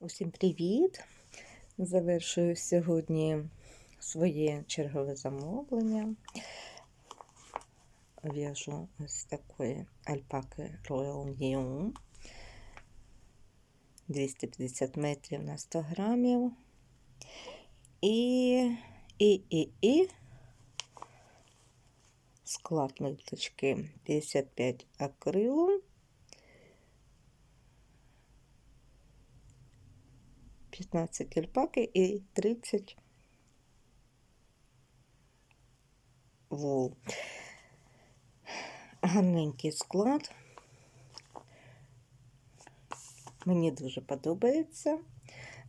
Усім привіт! Завершую сьогодні своє чергове замовлення. В'яжу ось такої альпаки Royal New 250 метрів на 100 грамів. І, і, і, і склад ниточки 55 акрилу. 15 альпаки і 30 вол. Гарненький склад. Мені дуже подобається.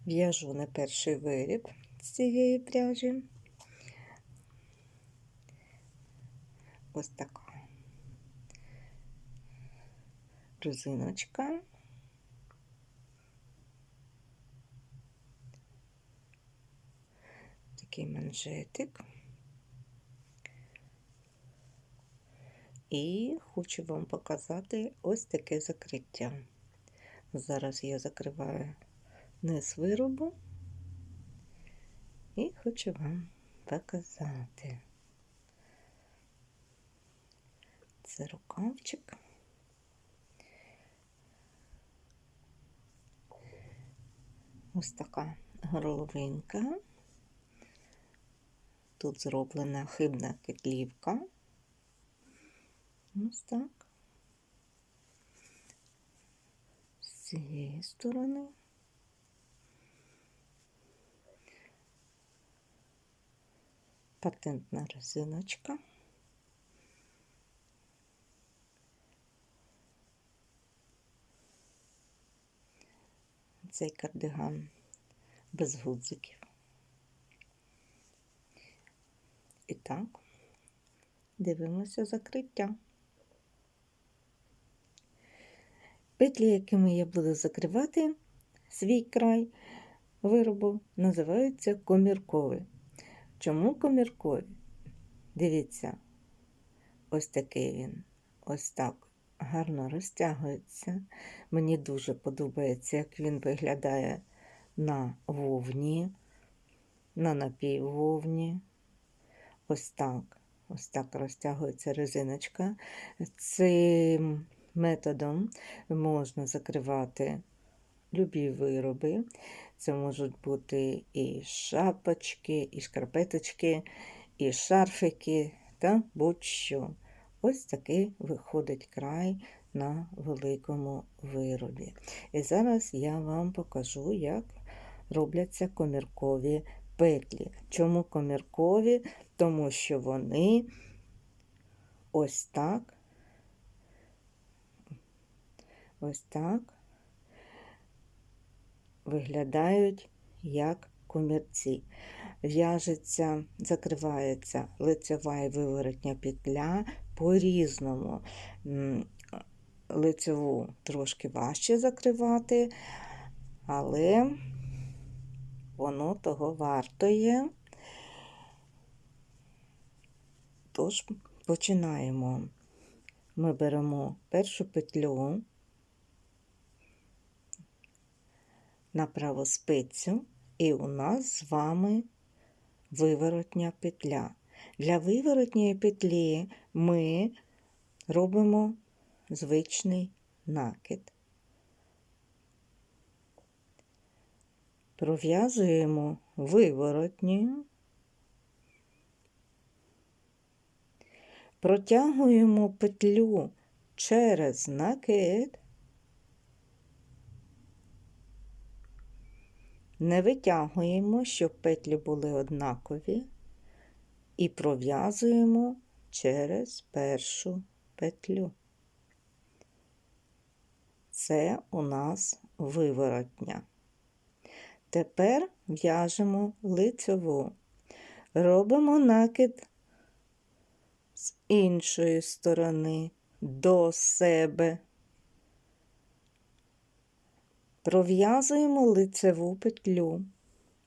В'яжу не перший виріб з цієї пряжі. Ось така резиночка. Такий манжетик. І хочу вам показати ось таке закриття. Зараз я закриваю низ виробу і хочу вам показати. Це рукавчик. Ось така горловинка. Тут зроблена хибна кетлівка. Ось так. З цієї сторони. Патентна резиночка. Цей кардиган без гудзиків. І так, дивимося закриття. Петлі, якими я буду закривати свій край виробу, називаються коміркові. Чому коміркові? Дивіться, ось такий він, ось так. Гарно розтягується. Мені дуже подобається, як він виглядає на вовні, на напіввовні. Ось так. Ось так розтягується резиночка. Цим методом можна закривати любі вироби. Це можуть бути і шапочки, і шкарпеточки, і шарфики та будь-що. Ось такий виходить край на великому виробі. І зараз я вам покажу, як робляться коміркові петлі. Чому коміркові? Тому що вони ось так, ось так виглядають як комірці. В'яжеться, закривається лицева і виворотня петля по-різному. Лицеву трошки важче закривати, але воно того вартує. Тож, починаємо. Ми беремо першу петлю на праву спицю, і у нас з вами виворотня петля. Для виворотньої петлі ми робимо звичний накид. Пров'язуємо виворотню, протягуємо петлю через накид, не витягуємо, щоб петлі були однакові, і пров'язуємо через першу петлю. Це у нас виворотня. Тепер в'яжемо лицеву, робимо накид з іншої сторони до себе, пров'язуємо лицеву петлю.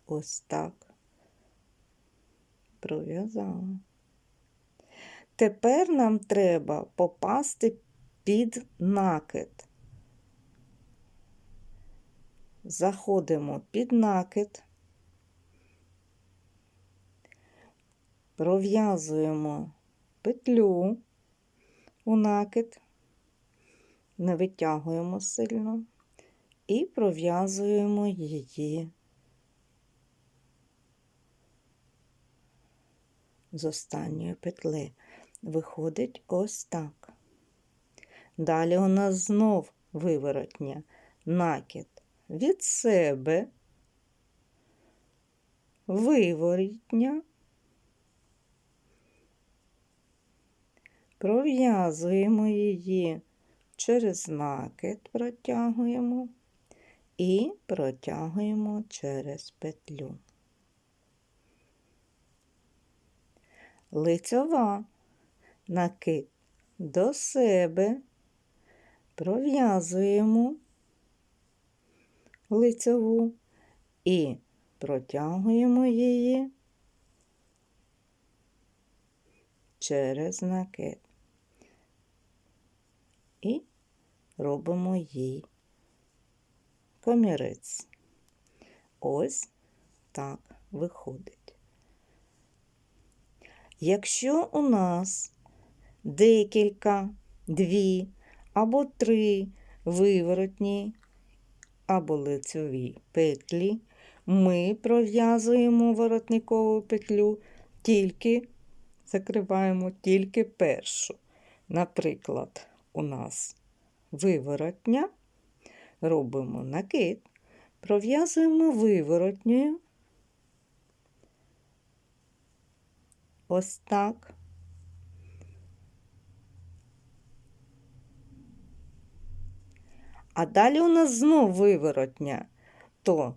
Ось так. Пров'язала. Тепер нам треба попасти під накид. Заходимо під накид, пров'язуємо петлю у накид, не витягуємо сильно. І пров'язуємо її. З останньої петли. Виходить ось так. Далі у нас знов виворотня. Накид від себе, виворітня, пров'язуємо її через накид, протягуємо і протягуємо через петлю. Лицьова накид до себе, пров'язуємо лицьову і протягуємо її через накид. І робимо їй комірець. Ось так виходить. Якщо у нас декілька, дві або три виворотні або лицьові петлі, ми пров'язуємо воротникову петлю тільки закриваємо тільки першу. Наприклад, у нас виворотня, робимо накид, пров'язуємо виворотньою. Ось так. А далі у нас знов виворотня, то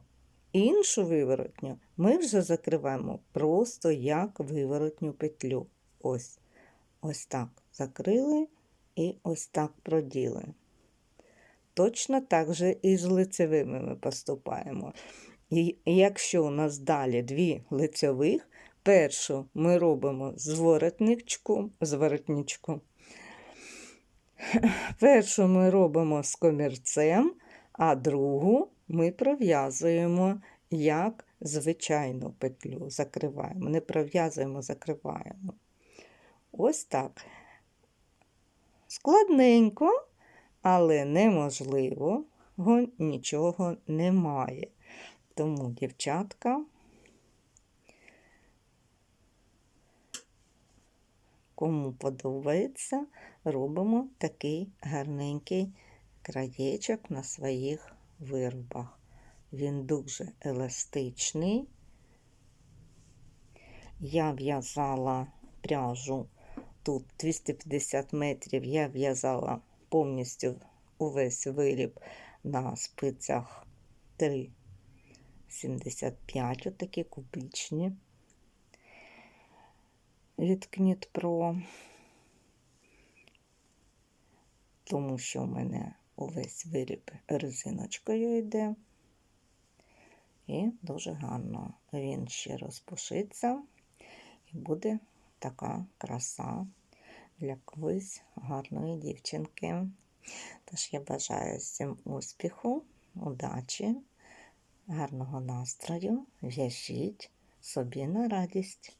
іншу виворотню ми вже закриваємо просто як виворотню петлю. Ось, ось так закрили і ось так проділи. Точно так же і з лицевими ми поступаємо. І якщо у нас далі дві лицьових, першу ми робимо з воротничком, з воротничком. Першу ми робимо з комірцем, а другу ми пров'язуємо як звичайну петлю, закриваємо. Не пров'язуємо, закриваємо. Ось так. Складненько, але неможливо, нічого немає. Тому, дівчатка, кому подобається, робимо такий гарненький краєчок на своїх виробах. Він дуже еластичний. Я в'язала пряжу тут 250 метрів, я в'язала повністю увесь виріб на спицях 3,75, отакі кубічні від Кнітпро, тому що в мене увесь виріб резиночкою йде. І дуже гарно він ще розпушиться і буде така краса для когось гарної дівчинки. Тож я бажаю всім успіху, удачі, гарного настрою, в'яжіть собі на радість.